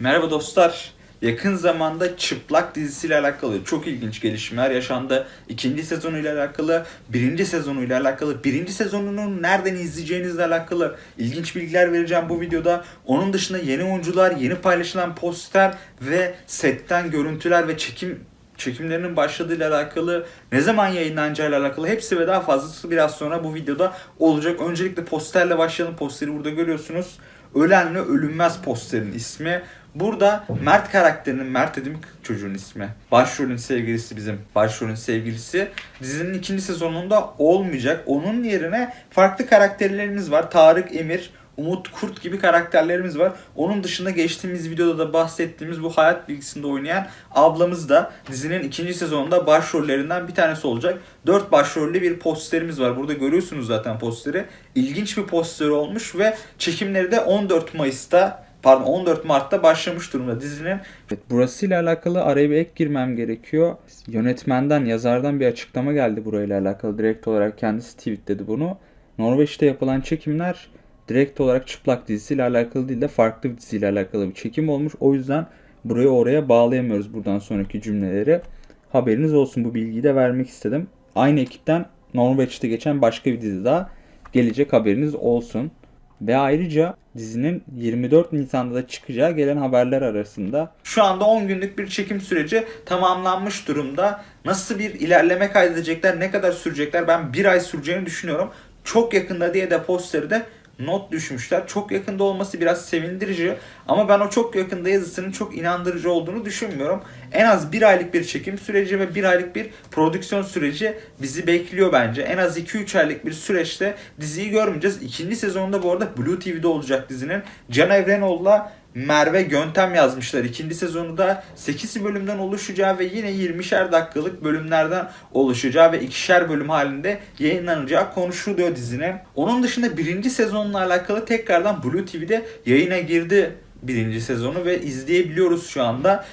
Merhaba dostlar. Yakın zamanda Çıplak dizisiyle alakalı çok ilginç gelişmeler yaşandı. İkinci sezonuyla alakalı, birinci sezonuyla alakalı, birinci sezonunu nereden izleyeceğinizle alakalı ilginç bilgiler vereceğim bu videoda. Onun dışında yeni oyuncular, yeni paylaşılan poster ve setten görüntüler ve çekim çekimlerinin başladığıyla alakalı, ne zaman yayınlanacağıyla alakalı hepsi ve daha fazlası biraz sonra bu videoda olacak. Öncelikle posterle başlayalım. Posteri burada görüyorsunuz. Ölenle Ölünmez posterin ismi. Burada Mert karakterinin, Mert dediğim çocuğun ismi. Başrolün sevgilisi bizim. Başrolün sevgilisi. Dizinin ikinci sezonunda olmayacak. Onun yerine farklı karakterlerimiz var. Tarık Emir, Umut Kurt gibi karakterlerimiz var. Onun dışında geçtiğimiz videoda da bahsettiğimiz bu hayat bilgisinde oynayan ablamız da dizinin ikinci sezonunda başrollerinden bir tanesi olacak. Dört başrollü bir posterimiz var. Burada görüyorsunuz zaten posteri. İlginç bir poster olmuş ve çekimleri de 14 Mayıs'ta pardon 14 Mart'ta başlamış durumda dizinin. Evet, burasıyla alakalı araya bir ek girmem gerekiyor. Yönetmenden, yazardan bir açıklama geldi burayla alakalı. Direkt olarak kendisi tweetledi bunu. Norveç'te yapılan çekimler direkt olarak çıplak dizisiyle alakalı değil de farklı bir diziyle alakalı bir çekim olmuş. O yüzden burayı oraya bağlayamıyoruz buradan sonraki cümleleri. Haberiniz olsun bu bilgiyi de vermek istedim. Aynı ekipten Norveç'te geçen başka bir dizi daha gelecek haberiniz olsun. Ve ayrıca dizinin 24 Nisan'da da çıkacağı gelen haberler arasında şu anda 10 günlük bir çekim süreci tamamlanmış durumda. Nasıl bir ilerleme kaydedecekler, ne kadar sürecekler ben bir ay süreceğini düşünüyorum. Çok yakında diye de posteri de not düşmüşler. Çok yakında olması biraz sevindirici ama ben o çok yakında yazısının çok inandırıcı olduğunu düşünmüyorum. En az bir aylık bir çekim süreci ve bir aylık bir prodüksiyon süreci bizi bekliyor bence. En az 2-3 aylık bir süreçte diziyi görmeyeceğiz. İkinci sezonunda bu arada Blue TV'de olacak dizinin. Can Evrenoğlu'la Merve Göntem yazmışlar. İkinci sezonu da 8 bölümden oluşacağı ve yine 20'şer dakikalık bölümlerden oluşacağı ve ikişer bölüm halinde yayınlanacağı konuşuluyor dizinin. Onun dışında birinci sezonla alakalı tekrardan Blue TV'de yayına girdi birinci sezonu ve izleyebiliyoruz şu anda.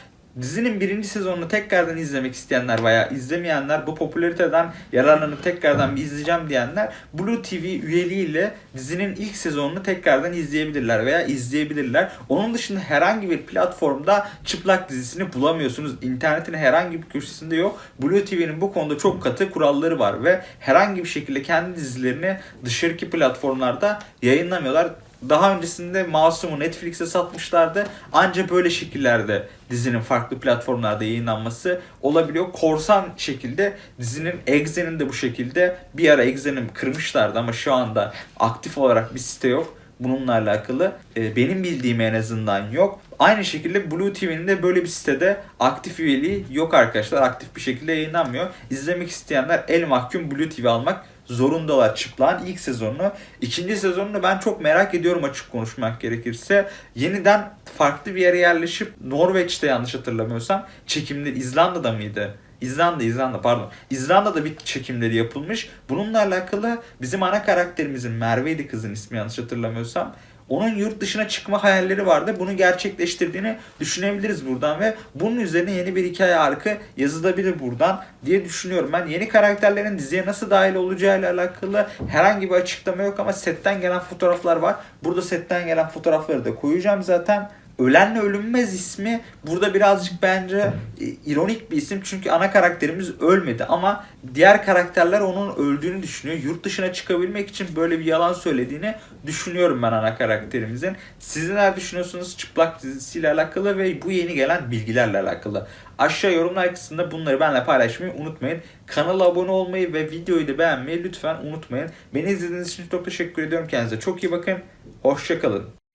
Dizinin birinci sezonunu tekrardan izlemek isteyenler veya izlemeyenler bu popülariteden yararlanıp tekrardan bir izleyeceğim diyenler Blue TV üyeliğiyle dizinin ilk sezonunu tekrardan izleyebilirler veya izleyebilirler. Onun dışında herhangi bir platformda çıplak dizisini bulamıyorsunuz. İnternetin herhangi bir köşesinde yok. Blue TV'nin bu konuda çok katı kuralları var ve herhangi bir şekilde kendi dizilerini dışarıki platformlarda yayınlamıyorlar. Daha öncesinde Masum'u Netflix'e satmışlardı. Ancak böyle şekillerde dizinin farklı platformlarda yayınlanması olabiliyor. Korsan şekilde dizinin Exe'nin de bu şekilde bir ara Exe'nin kırmışlardı ama şu anda aktif olarak bir site yok. Bununla alakalı e, benim bildiğim en azından yok. Aynı şekilde Blue TV'nin de böyle bir sitede aktif üyeliği yok arkadaşlar. Aktif bir şekilde yayınlanmıyor. İzlemek isteyenler el mahkum Blue TV almak zorundalar çıplağın ilk sezonunu. İkinci sezonunu ben çok merak ediyorum açık konuşmak gerekirse. Yeniden farklı bir yere yerleşip Norveç'te yanlış hatırlamıyorsam çekimleri İzlanda'da mıydı? İzlanda, İzlanda pardon. İzlanda'da bir çekimleri yapılmış. Bununla alakalı bizim ana karakterimizin Merve'ydi kızın ismi yanlış hatırlamıyorsam. Onun yurt dışına çıkma hayalleri vardı. Bunu gerçekleştirdiğini düşünebiliriz buradan ve bunun üzerine yeni bir hikaye arkı yazılabilir buradan diye düşünüyorum. Ben yeni karakterlerin diziye nasıl dahil olacağıyla alakalı herhangi bir açıklama yok ama setten gelen fotoğraflar var. Burada setten gelen fotoğrafları da koyacağım zaten. Ölenle Ölünmez ismi burada birazcık bence e, ironik bir isim çünkü ana karakterimiz ölmedi ama diğer karakterler onun öldüğünü düşünüyor. Yurt dışına çıkabilmek için böyle bir yalan söylediğini düşünüyorum ben ana karakterimizin. Siz neler düşünüyorsunuz çıplak dizisiyle alakalı ve bu yeni gelen bilgilerle alakalı? Aşağı yorumlar kısmında bunları benimle paylaşmayı unutmayın. Kanala abone olmayı ve videoyu da beğenmeyi lütfen unutmayın. Beni izlediğiniz için çok teşekkür ediyorum. Kendinize çok iyi bakın. Hoşçakalın.